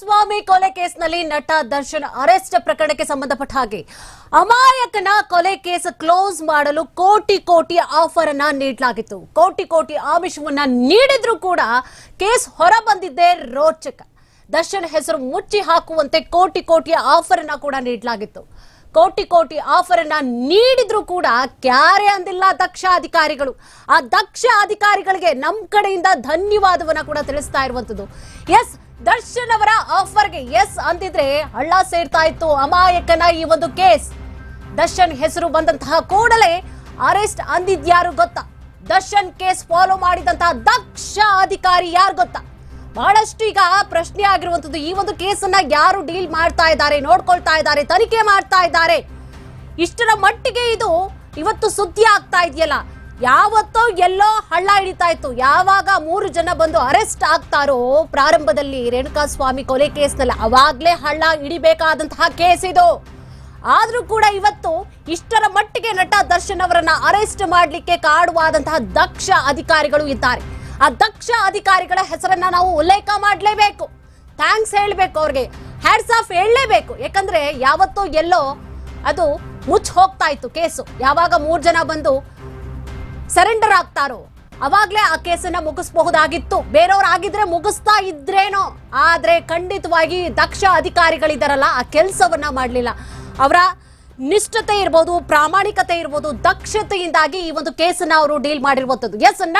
ಸ್ವಾಮಿ ಕೊಲೆ ಕೇಸ್ನಲ್ಲಿ ನಟ ದರ್ಶನ್ ಅರೆಸ್ಟ್ ಪ್ರಕರಣಕ್ಕೆ ಸಂಬಂಧಪಟ್ಟ ಹಾಗೆ. ಅಮಾಯಕನ ಕೊಲೆ ಕೇಸ್ ಕ್ಲೋಸ್ ಮಾಡಲು ಕೋಟಿ ಕೋಟಿ ಆಫರ್ ಅನ್ನ ನೀಡಲಾಗಿತ್ತು. ಕೋಟಿ ಕೋಟಿ ಆಮಿಷವನ್ನ ನೀಡಿದ್ರೂ ಕೂಡ ಕೇಸ್ ಹೊರ ಬಂದಿದ್ದೇ ರೋಚಕ. ದರ್ಶನ್ ಹೆಸರು ಮುಚ್ಚಿ ಹಾಕುವಂತೆ ಕೋಟಿ ಕೋಟಿಯ ಆಫರ್ ಅನ್ನ ಕೂಡ ನೀಡಲಾಗಿತ್ತು. ಕೋಟಿ ಕೋಟಿ ಆಫರ್ ಅನ್ನ ನೀಡಿದ್ರು ಕೂಡ ಕ್ಯಾರೆ ಅಂದಿಲ್ಲ ದಕ್ಷ ಅಧಿಕಾರಿಗಳು. ಆ ದಕ್ಷ ಅಧಿಕಾರಿಗಳಿಗೆ ನಮ್ಮ ಕಡೆಯಿಂದ ಧನ್ಯವಾದವನ್ನ ಕೂಡ ತಿಳಿಸ್ತಾ ಇರುವಂತದ್ದು. ಎಸ್, ದರ್ಶನ್ ಅವರ ಆಫರ್ಗೆ ಎಸ್ ಅಂದಿದ್ರೆ ಹಳ್ಳ ಸೇರ್ತಾ ಇತ್ತು ಅಮಾಯಕನ ಈ ಒಂದು ಕೇಸ್. ದರ್ಶನ್ ಹೆಸರು ಬಂದಂತಹ ಕೂಡಲೇ ಅರೆಸ್ಟ್ ಅಂದಿದ್ಯಾರು ಗೊತ್ತಾ? ದರ್ಶನ್ ಕೇಸ್ ಫಾಲೋ ಮಾಡಿದಂತಹ ದಕ್ಷ ಅಧಿಕಾರಿ ಯಾರು ಗೊತ್ತಾ? ಬಹಳಷ್ಟು ಈಗ ಪ್ರಶ್ನೆ ಆಗಿರುವಂತದ್ದು. ಈ ಒಂದು ಕೇಸನ್ನ ಯಾರು ಡೀಲ್ ಮಾಡ್ತಾ ಇದ್ದಾರೆ, ನೋಡ್ಕೊಳ್ತಾ ಇದ್ದಾರೆ, ತನಿಖೆ ಮಾಡ್ತಾ ಇದ್ದಾರೆ. ಇಷ್ಟರ ಮಟ್ಟಿಗೆ ಇದು ಇವತ್ತು ಸುದ್ದಿ ಆಗ್ತಾ ಇದೆಯಲ್ಲ. ಯಾವತ್ತೋ ಎಲ್ಲೋ ಹಳ್ಳ ಹಿಡಿತಾ ಇತ್ತು. ಯಾವಾಗ ಮೂರು ಜನ ಬಂದು ಅರೆಸ್ಟ್ ಆಗ್ತಾರೋ ಪ್ರಾರಂಭದಲ್ಲಿ ರೇಣುಕಾ ಸ್ವಾಮಿ ಕೊಲೆ ಕೇಸ್ನಲ್ಲಿ ಅವಾಗ್ಲೇ ಹಳ್ಳ ಹಿಡಿಬೇಕಾದಂತಹ ಕೇಸ್ ಇದು. ಆದ್ರೂ ಕೂಡ ಇವತ್ತು ಇಷ್ಟರ ಮಟ್ಟಿಗೆ ನಟ ದರ್ಶನ್ ಅವರನ್ನ ಅರೆಸ್ಟ್ ಮಾಡಲಿಕ್ಕೆ ಕಾಡುವಾದಂತಹ ದಕ್ಷ ಅಧಿಕಾರಿಗಳು ಇದ್ದಾರೆ. ಆ ದಕ್ಷ ಅಧಿಕಾರಿಗಳ ಹೆಸರನ್ನ ನಾವು ಉಲ್ಲೇಖ ಮಾಡಲೇಬೇಕು. ಥ್ಯಾಂಕ್ಸ್ ಹೇಳಬೇಕು ಅವ್ರಿಗೆ. ಹ್ಯಾಡ್ಸ್ ಆಫ್ ಹೇಳಲೇಬೇಕು. ಯಾಕಂದ್ರೆ ಯಾವತ್ತೋ ಎಲ್ಲೋ ಅದು ಮುಚ್ಚ ಹೋಗ್ತಾ ಇತ್ತು ಕೇಸು. ಯಾವಾಗ ಮೂರು ಜನ ಬಂದು ಸರೆಂಡರ್ ಆಗ್ತಾರೋ, ಅವಾಗ್ಲೇ ಆ ಕೇಸನ್ನ ಮುಗಿಸಬಹುದಾಗಿತ್ತು. ಬೇರೆಯವ್ರು ಆಗಿದ್ರೆ ಮುಗಿಸ್ತಾ ಇದ್ರೇನೋ. ಆದ್ರೆ ಖಂಡಿತವಾಗಿ ದಕ್ಷ ಅಧಿಕಾರಿಗಳಿದಾರಲ್ಲ, ಆ ಕೆಲಸವನ್ನ ಮಾಡಲಿಲ್ಲ. ಅವರ ನಿಷ್ಠತೆ ಇರ್ಬೋದು, ಪ್ರಾಮಾಣಿಕತೆ ಇರ್ಬೋದು, ದಕ್ಷತೆಯಿಂದಾಗಿ ಈ ಒಂದು ಕೇಸನ್ನ ಅವರು ಡೀಲ್ ಮಾಡಿರುವಂತದ್ದು. ಎಸ್